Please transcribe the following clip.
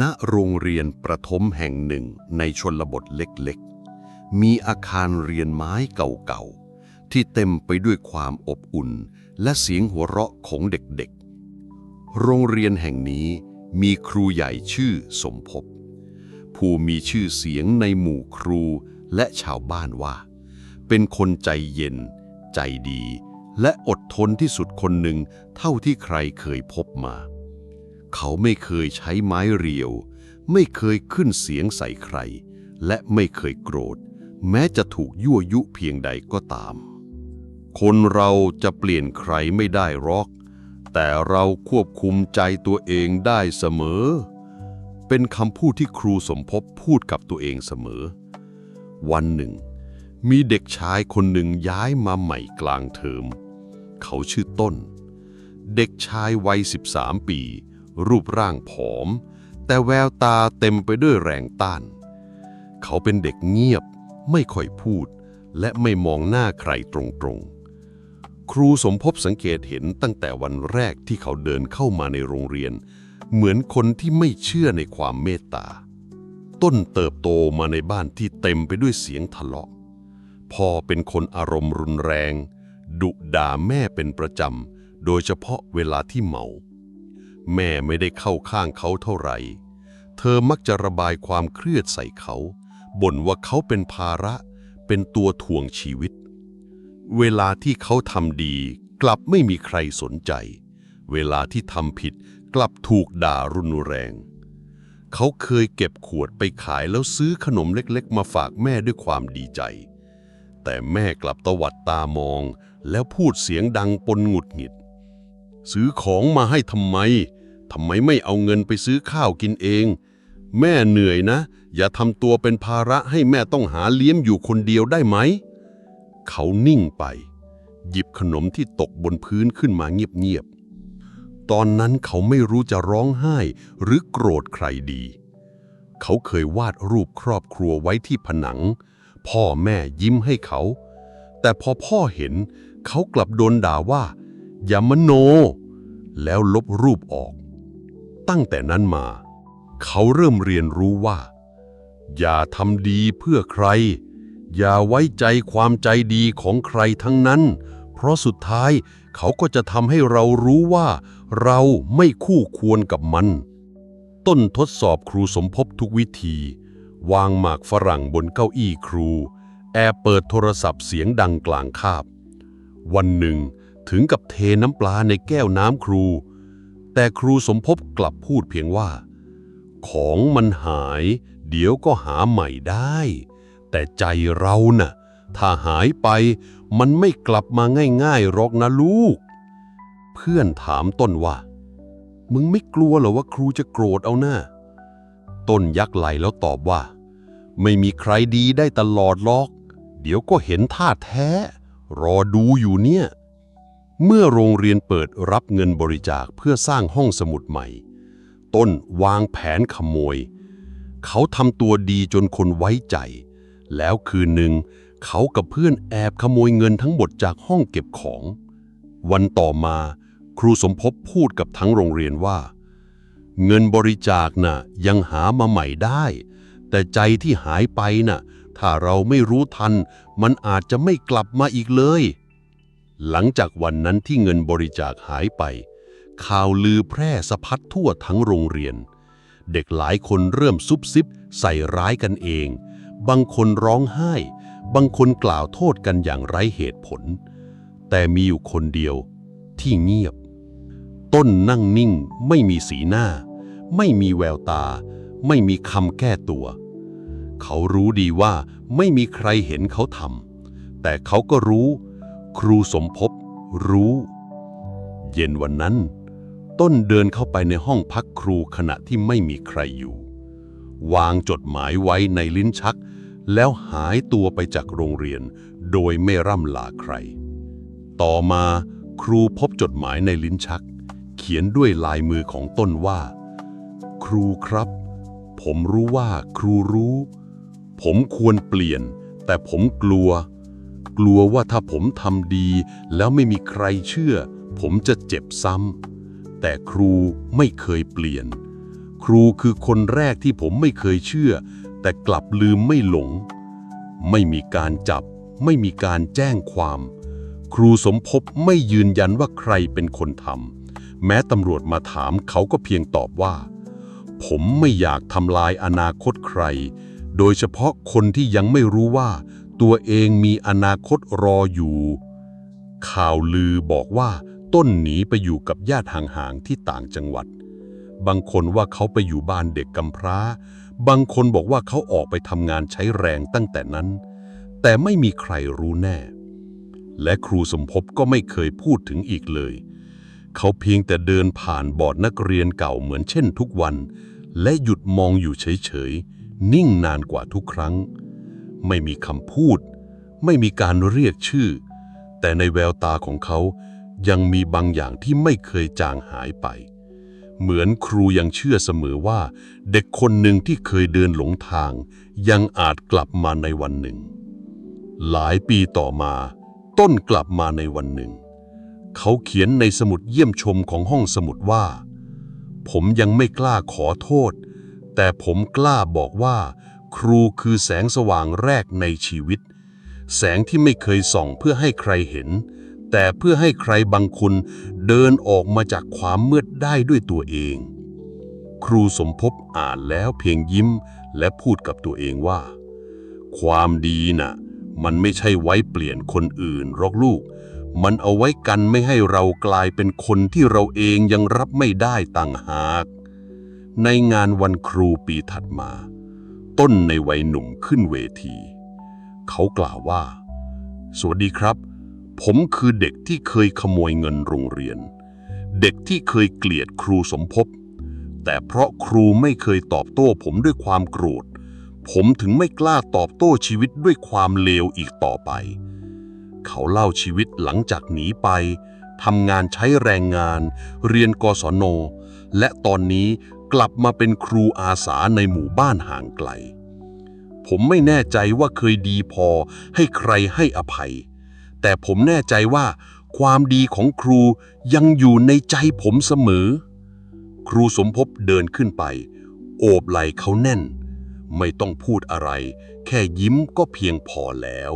ณโรงเรียนประถมแห่งหนึ่งในชนบทเล็กๆ มีอาคารเรียนไม้เก่าๆ ที่เต็มไปด้วยความอบอุ่น และเสียงหัวเราะของเด็กๆ โรงเรียนแห่งนี้มีครูใหญ่ชื่อสมภพผู้มีชื่อเสียงในหมู่ครูและชาวบ้านว่า เป็นคนใจเย็น ใจดี และอดทนที่สุดคนหนึ่งเท่าที่ใครเคยพบมา เขาไม่เคยใช้ไม้เรียว ไม่เคยขึ้นเสียงใส่ใคร และไม่เคยโกรธ แม้จะถูกยั่วยุเพียงใดก็ตาม คนเราจะเปลี่ยนใครไม่ได้หรอก แต่เราควบคุมใจตัวเองได้เสมอ เป็นคำพูดที่ครูสมภพพูดกับตัวเองเสมอ วันหนึ่ง มีเด็กชายคนหนึ่งย้ายมาใหม่กลางเทอม เขาชื่อต้นเด็กชายวัย 13 ปี รูปร่างผอม แต่แววตาเต็มไปด้วยแรงต้าน เขาเป็นเด็กเงียบ ไม่ค่อยพูด และไม่มองหน้าใครตรงๆ ครูสมภพสังเกตเห็นตั้งแต่วันแรกที่เขาเดินเข้ามาในโรงเรียน เหมือนคนที่ไม่เชื่อในความเมตตา ต้นเติบโตมาในบ้านที่เต็มไปด้วยเสียงทะเลาะพ่อเป็นคนอารมณ์รุนแรง ดุด่าแม่เป็นประจำ โดยเฉพาะเวลาที่เมา แม่ไม่ได้เข้าข้างเขาเท่าไหร่ เธอมักจะระบายความเครียดใส่เขาบ่นว่าเขาเป็นภาระ เป็นตัวถ่วงชีวิต เวลาที่เขาทำดี กลับไม่มีใครสนใจ เวลาที่ทำผิดกลับถูกด่ารุนแรง เขาเคยเก็บขวดไปขายแล้วซื้อขนมเล็กๆ มาฝากแม่ด้วยความดีใจ แต่แม่กลับตวัดตามอง แล้วพูดเสียงดังปนหงุดหงิด ซื้อของมาให้ทำไม ทำไมไม่เอาเงินไปซื้อข้าวกินเอง แม่เหนื่อยนะ อย่าทำตัวเป็นภาระให้แม่ต้องหาเลี้ยงอยู่คนเดียวได้ไหม เขานิ่งไป หยิบขนมที่ตกบนพื้นขึ้นมาเงียบๆ ตอนนั้นเขาไม่รู้จะร้องไห้หรือโกรธใครดี เขาเคยวาดรูปครอบครัวไว้ที่ผนัง พ่อแม่ยิ้มให้เขา แต่พอพ่อเห็น เขากลับโดนด่าว่า อย่ามโน แล้วลบรูปออก ตั้งแต่นั้นมา เขาเริ่มเรียนรู้ว่า อย่าทำดีเพื่อใคร อย่าไว้ใจความใจดีของใครทั้งนั้น เพราะสุดท้ายเขาก็จะทำให้เรารู้ว่า เราไม่คู่ควรกับมัน ต้นทดสอบครูสมภพทุกวิธี วางหมากฝรั่งบนเก้าอี้ครู แอบเปิดโทรศัพท์เสียงดังกลางคาบ วันหนึ่งถึงกับเทน้ำปลาในแก้วน้ำครู แต่ครูสมภพกลับพูดเพียงว่า ของมันหาย เดี๋ยวก็หาใหม่ได้ แต่ใจเราน่ะ ถ้าหายไปมันไม่กลับมาง่ายๆหรอกนะลูก เพื่อนถามต้นว่า มึงไม่กลัวเหรอว่าครูจะโกรธเอาหน้าต้นยักไหลแล้วตอบว่า ไม่มีใครดีได้ตลอดหรอก เดี๋ยวก็เห็นท่าแท้ รอดูอยู่เนี่ย เมื่อโรงเรียนเปิดรับเงินบริจาคเพื่อสร้างห้องสมุดใหม่ ต้นวางแผนขโมย เขาทำตัวดีจนคนไว้ใจ แล้วคืนหนึ่ง เขากับเพื่อนแอบขโมยเงินทั้งหมดจากห้องเก็บของ วันต่อมา ครูสมภพพูดกับทั้งโรงเรียนว่า เงินบริจาคน่ะยังหามาใหม่ได้ แต่ใจที่หายไปน่ะถ้าเราไม่รู้ทัน มันอาจจะไม่กลับมาอีกเลย หลังจากวันนั้นที่เงินบริจาคหายไป ข่าวลือแพร่สะพัดทั่วทั้งโรงเรียน เด็กหลายคนเริ่มซุบซิบใส่ร้ายกันเอง บางคนร้องไห้ บางคนกล่าวโทษกันอย่างไร้เหตุผล แต่มีอยู่คนเดียวที่เงียบ ต้นนั่งนิ่งไม่มีสีหน้า ไม่มีแววตา ไม่มีคำแก้ตัว เขารู้ดีว่าไม่มีใครเห็นเขาทำแต่เขาก็รู้ ครูสมภพรู้ เย็นวันนั้น ต้นเดินเข้าไปในห้องพักครูขณะที่ไม่มีใครอยู่ วางจดหมายไว้ในลิ้นชัก แล้วหายตัวไปจากโรงเรียน โดยไม่ร่ำลาใคร ต่อมาครูพบจดหมายในลิ้นชัก เขียนด้วยลายมือของต้นว่า ครูครับ ผมรู้ว่าครูรู้ ผมควรเปลี่ยน แต่ผมกลัว กลัวว่าถ้าผมทำดี แล้วไม่มีใครเชื่อ ผมจะเจ็บซ้ำแต่ครูไม่เคยเปลี่ยนคครูคือคนแรกที่ผมไม่เคยเชื่อ แต่กลับลืมไม่หลง ไม่มีการจับ ไม่มีการแจ้งความ ครูสมภพไม่ยืนยันว่าใครเป็นคนทำแม้ตำรวจมาถามเขาก็เพียงตอบว่า ผมไม่อยากทำลายอนาคตใคร โดยเฉพาะคนที่ยังไม่รู้ว่า ตัวเองมีอนาคตรออยู่ ข่าวลือบอกว่าต้นหนีไปอยู่กับญาติห่างๆที่ต่างจังหวัด บางคนว่าเขาไปอยู่บ้านเด็กกำพร้า บางคนบอกว่าเขาออกไปทำงานใช้แรงตั้งแต่นั้น แต่ไม่มีใครรู้แน่ และครูสมภพก็ไม่เคยพูดถึงอีกเลย เขาเพียงแต่เดินผ่านบอร์ดนักเรียนเก่าเหมือนเช่นทุกวัน และหยุดมองอยู่เฉยๆ นิ่งนานกว่าทุกครั้ง ไม่มีคำพูด ไม่มีการเรียกชื่อ แต่ในแววตาของเขายังมีบางอย่างที่ไม่เคยจางหายไป เหมือนครูยังเชื่อเสมอว่า เด็กคนหนึ่งที่เคยเดินหลงทาง ยังอาจกลับมาในวันหนึ่ง หลายปีต่อมา ต้นกลับมาในวันหนึ่ง เขาเขียนในสมุดเยี่ยมชมของห้องสมุดว่า ผมยังไม่กล้าขอโทษ แต่ผมกล้าบอกว่า ครูคือแสงสว่างแรกในชีวิต แสงที่ไม่เคยส่องเพื่อให้ใครเห็น แต่เพื่อให้ใครบางคนเดินออกมาจากความมืดได้ด้วยตัวเอง ครูสมภพอ่านแล้วเพียงยิ้มและพูดกับตัวเองว่า ความดีน่ะ มันไม่ใช่ไว้เปลี่ยนคนอื่นหรอกลูก มันเอาไว้กันไม่ให้เรากลายเป็นคนที่เราเองยังรับไม่ได้ต่างหาก ในงานวันครูปีถัดมา ต้นในวัยหนุ่มขึ้นเวที เขากล่าวว่า สวัสดีครับ ผมคือเด็กที่เคยขโมยเงินโรงเรียน เด็กที่เคยเกลียดครูสมภพ แต่เพราะครูไม่เคยตอบโต้ผมด้วยความโกรธ ผมถึงไม่กล้าตอบโต้ชีวิตด้วยความเลวอีกต่อไป เขาเล่าชีวิตหลังจากหนีไปทำงานใช้แรงงาน เรียนกศน และตอนนี้ กลับมาเป็นครูอาสาในหมู่บ้านห่างไกล ผมไม่แน่ใจว่าเคยดีพอให้ใครให้อภัย แต่ผมแน่ใจว่าความดีของครูยังอยู่ในใจผมเสมอ ครูสมภพเดินขึ้นไป โอบไหล่เขาแน่น ไม่ต้องพูดอะไร แค่ยิ้มก็เพียงพอแล้ว